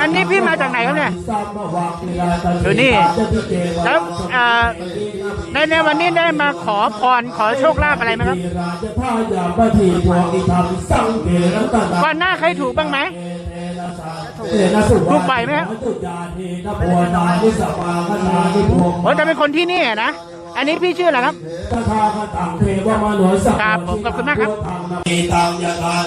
อันอันนี้พี่มาจากไหนครับเนี่ยอยู่นี่แล้วในในวันนี้ได้มาขอพรขอโชคลาภอะไรไหมครับก่อนหน้าเคยถูกบ้างไหมถูกบ่อยไหมครับโอ้จะเป็นคนที่นี่อนะ อันนี้พี่ชื่ออะไรครับครับผมขอบคุณมากครับ มีทางยาทาน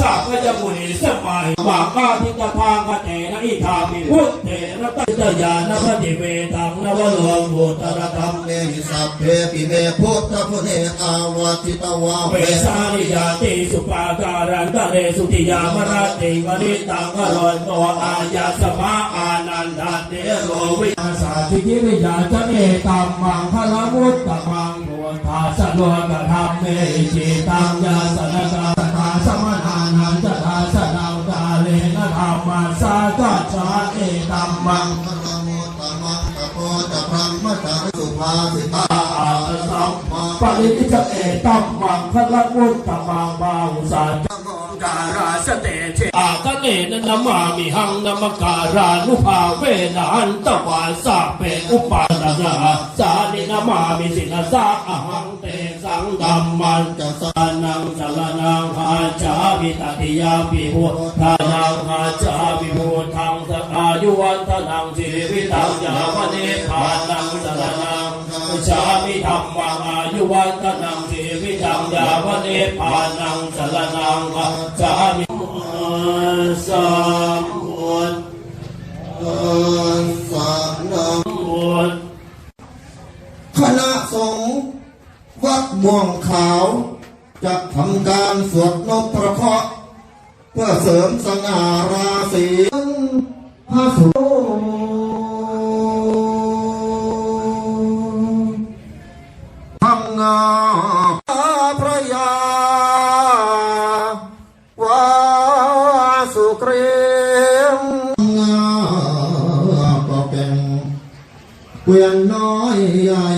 สัพพยมุนีสมัยหวังว่าทิฏฐางกเตนะอิทามิพุทเถนะตัจยานพติเวทังนวโลงโุตรธรรมเนหิสัพเพปิเมพุทธพุเนอาวาทิตวาเวสานิยาติสุปาการันตะเรสุติยามรติวริตังอรอยโตอายาสมาอานันดาเตโรวิอาสาธิกิริยาจะเนตัมมังพระมุตตะมัง ทาสโลกธรรมเมจิตังยาสนกาสทาสมนานันจะทาสนาวตาเลนะธรรมาสากัจฉาเอตัมมังพระโมตตมังกะโพจะพรมมจาริสุภาสิตาอาสัมมาปริทิจเอตัมมังพระมุตตะมังบาหุสาจ การาสเตเชอากะเลนนามามิหังนามการานุภาเวนะหันตวาสะเปอุปาทนาสานินามามิสินาสาอหังเตสังดัมมันจะสานังสารนังหาจาวิตติยาปิหุทานังหาจาวิหุทังสอายุวันทนังชีวิตังยาวเนพานังสารนังชามิธรรมังอายุวันทนังชี วิตังยาวเนพานังสารนังจามิสามบุญเออสานังบุญคณะสงฆ์วัดม่วงขาวจะทำการสวดนพประเคราะเพื่อเสริมสง่าราศีพระสุทำงาพระยาวาสุเกรียมงาก็เป็นเกวียนน้อยใหญ่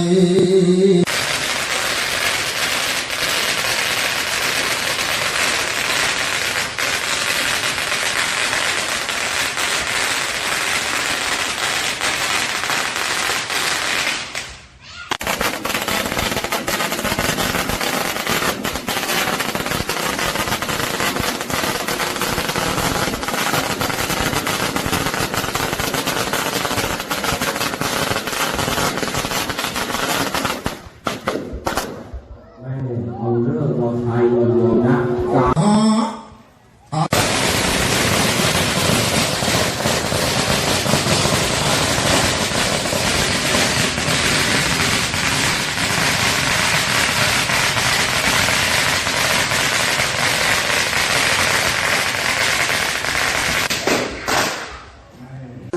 เอาเรื่องเอาไทยเอาโยมนะสา อ๋อ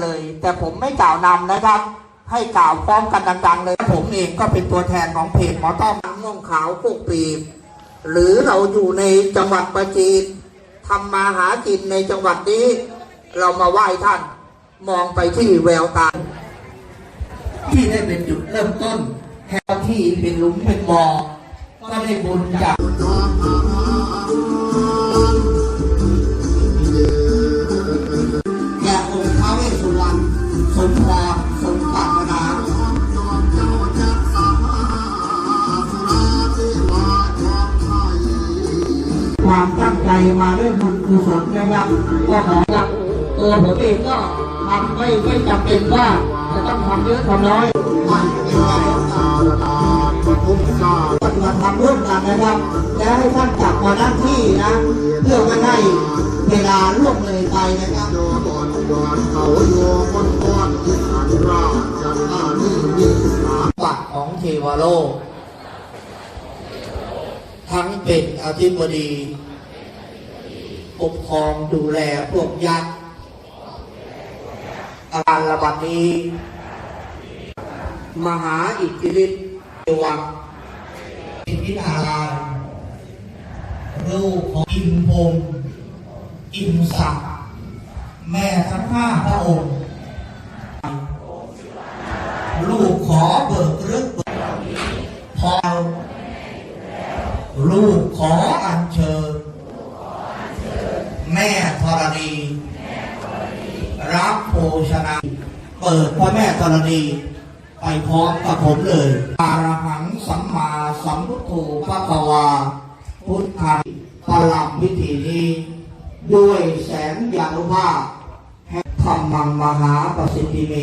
เลย แต่ผมไม่กล่าวนำนะครับ ให้กล่าวพร้อมกันดัง ๆ เลย ผมเองก็เป็นตัวแทนของเพจหมอต้อมม่วงขาวพวกปีบหรือเราอยู่ในจังหวัดประจีนทำมาหากินในจังหวัดนี้ เรามาไหว้ท่านมองไปที่แววตา ที่ได้เป็นจุดเริ่มต้นแห่ที่เป็นหลุมเป็นบ่อก็ได้บุญจาก มาด้วยบุญกุศลนะครับก็ขอรับตัวผมเองก็ทำไม่ไม่จำเป็นว่าจะต้องทำเยอะทำน้อยมันเป็นการปฏิบัติธรรมร่วมกันนะครับ และให้ท่านกลับมาหน้าที่นะ เพื่อไม่ให้เวลาล่วงเลยไปนะครับบัตรของเทวโลกทั้งเป็นอธิบดี ปกครองดูแลพวกยักษ์อาการระบาดนี้ มหาอิทธิฤทธิ์วังอิทธิธารามลูกของอิมพงอิมศักดิ์แม่ทั้งห้าพระองค์ลูกขอเบิกรึกพอลูกขออัญเชิญ แม่ ม่ธรณี รับโภ ชนะ เปิดพระแม่ธรณี ไปพร้อมกับผมเลยอารหังสัมมาสัมพุทโธพระกวา พุทธังพลังพิธีนี้ ด้วยแสงยานุภาพแห่งธรรมังมหาประสิทธิเม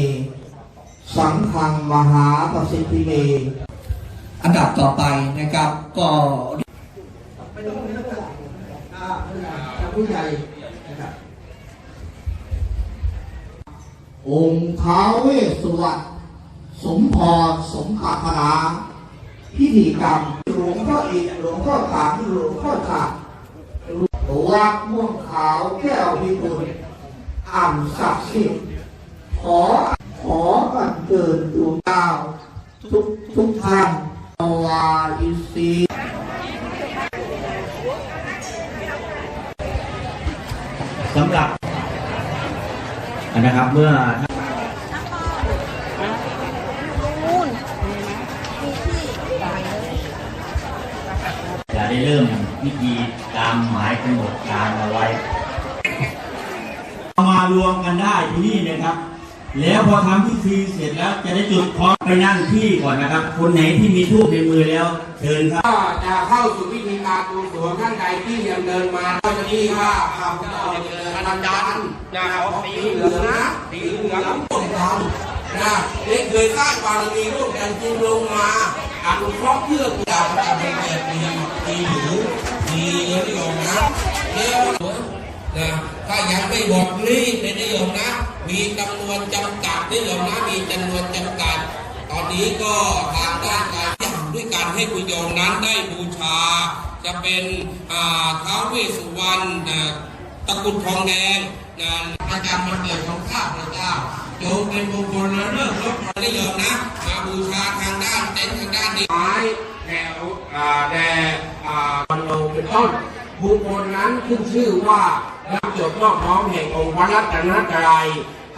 สังฆังมหาประสิทธิเม อันดับต่อไปนะครับก็ไม่ต้องไม่ต้องอ่าผู้ใหญ่ องค์ท้าเวสสุวรรณสมพรสมขาพนาพิธีกรรมหลวงพ่ออีกหลวงพ่อขามหลวงพ่อขาดวัดม่วงขาวแก้วพิบูลอ่านศักดิ์สิทธิ์ขอขออันเกิดดวงดาวทุกทุกท่านวาอินทรีสำหรับ นะครับเมื่อจะได้เริ่มพิธีตามหมายกำหนดการเอาไว้ มารวมกันได้ที่นี่นะครับ แล้วพอทำพิธีเสร็จแล้วจะได้จุดพร้อมไปนั่งที่ก่อนนะครับ คนไหนที่มีทูบในมือแล้วเชิญครับก็จะเข้าสู่พิธีการบวงสวงท่านใดที่ยังเดินมาก็จะนี่ว่าข้าพเจ้าเจริญอนันดันนะครับสีเหลืองนะสีเหลืองต้นทำนะนี่เคยสร้างบารมีร่วมกันจึงลงมาอนุเคราะห์เพื่อกุศลพระเป็นเกียรติมีมีหรือมีนิยมนะเดี๋ยวนะถ้ายังไม่บอกรีบในนิยมนะ มีจำนวนจำกัดนิยมนะมีจำนวนจำกัด ตอนนี้ก็ทางด้านการย่างด้วยการให้คุณโยมนั้นได้บูชา จะเป็นท้าวเวสสุวรรณตะกุดทองแดงนประจำวันเกิดของข้าพระเจ้าโยมเป็นมงคลและเรื่องรถนิยมนะมาบูชาทางด้านเต็นท์ทางด้านนี้ไม้แถวแด่อ่าบันโลเป็นต้นบุคคลนั้นขึ้นชื่อว่า รับจดนอบน้อมแห่งองค์พระรัตนกรัย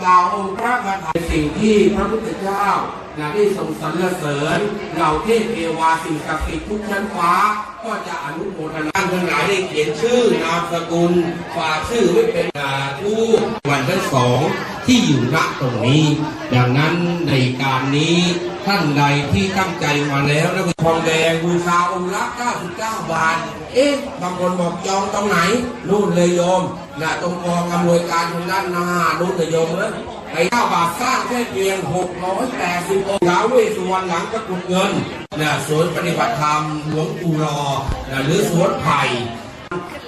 กล่าวองค์พระคาถาสิ่งที่พระพุทธเจ้านะได้ทรงสรรเสริญเหล่าเทพเทวาสิ่งศักดิ์สิทธิ์ทุกชั้นฟ้า ก็จะอนุโมทนาท่านทั้งหลายได้เขียนชื่อนามสกุลฝากชื่อไว้เป็นอาผู้วันที่สองที่อยู่ณตรงนี้ ดังนั้นในการนี้ท่านใดที่ตั้งใจมาแล้วแล้วก็ทองแดงบูชาองค์ละ99 บาท เอ๊ะบางคนบอกจองตรงไหน นู่นเลยโยมนะตรงกองอำนวยการทางด้านหน้านู่นเลยโยมเลย ไอ้9บาทสร้างแค่เพียง 680องค์ท้าวเวสสุวรรณหลังตะกรุดเงินนะสวนปฏิบัติธรรมหลวงปู่รอนะหรือสวนไผ่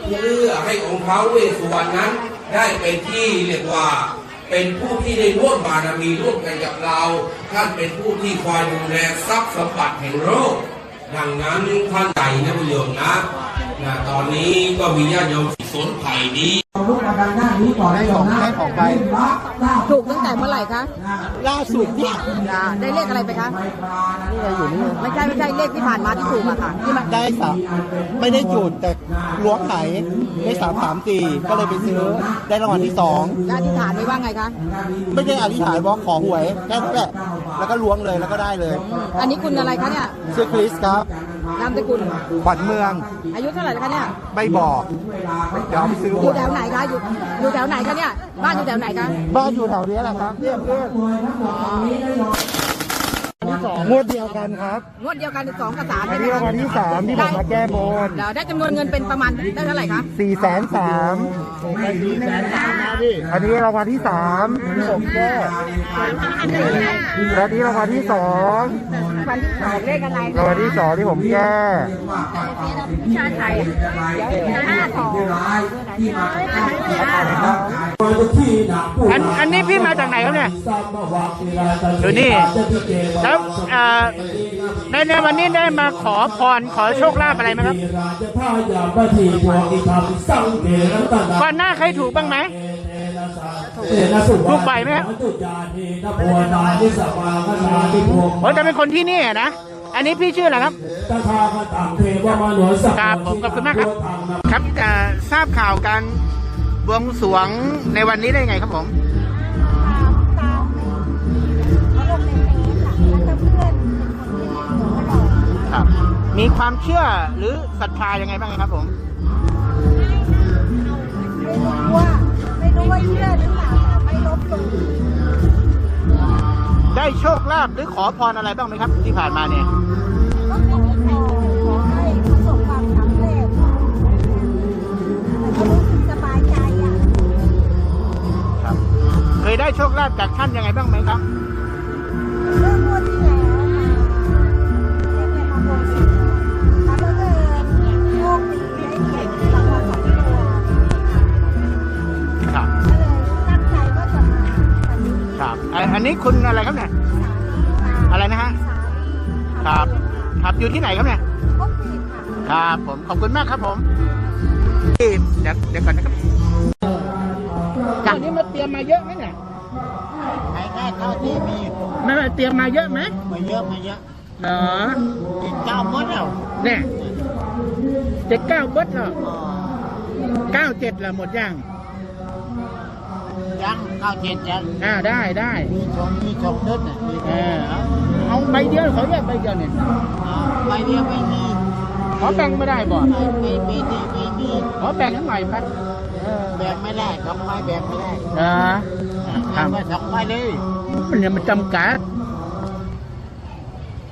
เพื่อให้องค์ท้าวเวสสุวรรณนั้น ได้เป็นที่เรียกว่าเป็นผู้ที่ได้ร่วมบารมีร่วมกันกับเรา ท่านเป็นผู้ที่คอยดูแลทรัพย์สมบัติแห่งโลกดังนั้นท่านใจนะประโยชน์นะ นะตอนนี้ก็มีญาติโยมสวนไผ่นี้ลุกมาทางด้านนี้ก่อนได้ของให้ของไปถูกตั้งแต่เมื่อไหร่คะล่าสุดเนี่ยอ่าได้เลขอะไรไปคะไม่ใช่ไม่ใช่เลขที่ผ่านมาที่ถูกอะค่ะที่มันได้สามไม่ได้จุดแต่ล้วงไหได้สามสามสี่ก็เลยไปซื้อได้รางวัลที่สองได้อธิษฐานไว้ว่าไงคะไม่ได้อธิษฐานว่าขอหวยแค่นั้นแหละแล้วก็ล้วงเลยแล้วก็ได้เลย อันนี้คุณอะไรคะเนี่ยชื่อคริสครับ นามสกุล ขวัญเมือง อายุเท่าไหร่แล้วคะเนี่ย ไม่บอก เดี๋ยวเอาไปซื้ออหวยู่ยแถวไหนคะอยู่อยู่แถวไหนคะเนี่ย บ้านอยู่แถวไหนคะบ้านอยู่แถวนี้แหละครับเนี่ยเพื่อนงวดเดียวกันครับ งวดเดียวกันสองกับสามอัใช่นไหมนี้คะรางวัลที่สามที่ผมมาแก้บนแล้วได้จำนวนเงินเป็นประมาณได้เท่าไหร่คะสี่แสนสามอันนี้รางวัลที่สามที่ผมแก้และนี่รางวัลที่สอง วันที่สองเลขอะไรรางวัลที่สองที่ผมแก้ชาไทยห้าสองอันอันนี้พี่มาจากไหนครับเนี่ยอยู่นี่แล้วเอ่อในในวันนี้ได้มาขอพรขอโชคลาภอะไรไหมครับก่อนหน้าใครถูกบ้างไหม ถูกบ่อยไหมครับโอ้จะเป็นคนที่นี่อะนะ อันนี้พี่ชื่ออะไรครับครับผมขอบคุณมากครับ ครับเอ่อทราบข่าวการบวงสรวงในวันนี้ได้ไงครับผมครับ มีความเชื่อหรือศรัทธายังไงบ้างครับผมงว ว่าเชื่อหรือเปล่าไม่ลบลู่ได้โชคลาภหรือขอพรอะไรบ้างไหมครับ ที่ผ่านมาเนี่ยขอให้ประสบความสำเร็จแต่ก็รู้สึกสบายใจอะครับ เคยได้โชคลาภจากท่านยังไงบ้างไหมครับ เรื่องงว นอันนี้คุณอะไรครับเนี่ย อะไรนะฮะ ครับ ครับอยู่ที่ไหนครับเนี่ยพบปีค่ะครับผม ขอบคุณมากครับผมเดี๋ยวเดี๋ยวก่อนนะครับวันนี้มาเตรียมมาเยอะไหมเนี่ยใช้แค่เท่าที่มีไม่ไม่เตรียมมาเยอะไหมมาเยอะมาเยอะเหรอกินเจ้าหมดแล้วเนี่ยเจ็ดเก้าเบิดเหรอเก้าเจ็ดเหรอหมดยัง ยังเก้าเจ็ดยังอ่าได้ได้มีชมมีชมนิดน่ะมีเออเอาเอาใบเดียวเขาแยกใบเดียวเนี่ยไปเดียวไม่มีขอแบ่งไม่ได้บ่ไม่ไม่มีที่ไม่มีขอแบ่งให้หน่อยพัดเออแบ่งไม่ได้ทำไมแบ่งไม่ได้เออครัทำไปสองใบเลยมันเนี่ยมันจำกัด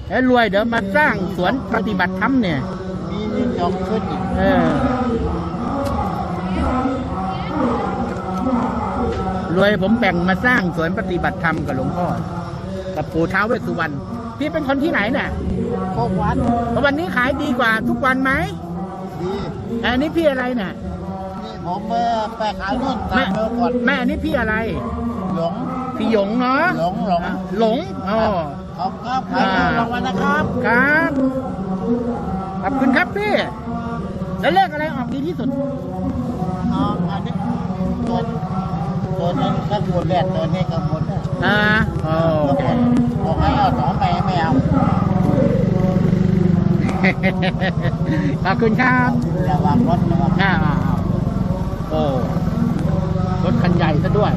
ไอ้รวยเดี๋ยวมาสร้างสวนปฏิบัติธรรมเนี่ย มีมีสองชุดอีกเออ รวยผมแบ่งมาสร้างสวนปฏิบัติธรรมกับหลวงพ่อ กับปู่ท้าวเวสสุวรรณพี่เป็นคนที่ไหนเนี่ยโคกวันวันนี้ขายดีกว่าทุกวันไหมดีอันนี้พี่อะไรเนี่ยนี่ผมเมื่อไปขายนู่นตาแม่มเดิมก่อนแม่อันนี้พี่อะไร หลงพี่หยงเนาะหลงหลงอะหลงอ๋อขอบครับขายของรางวัลนะครับครับขอบคุณครับพี่แล้วเลขอะไรออกดีที่สุดอ๋ออันนี้ตัว ตัวนี้ข้างบนแรกตัวนี้ข้างบนะอ่าโอเคบอกให้เอาสองใบไม่เอาขอบคุณครับระวังรถระวังอ่าโอ้รถคันใหญ่ซะด้วย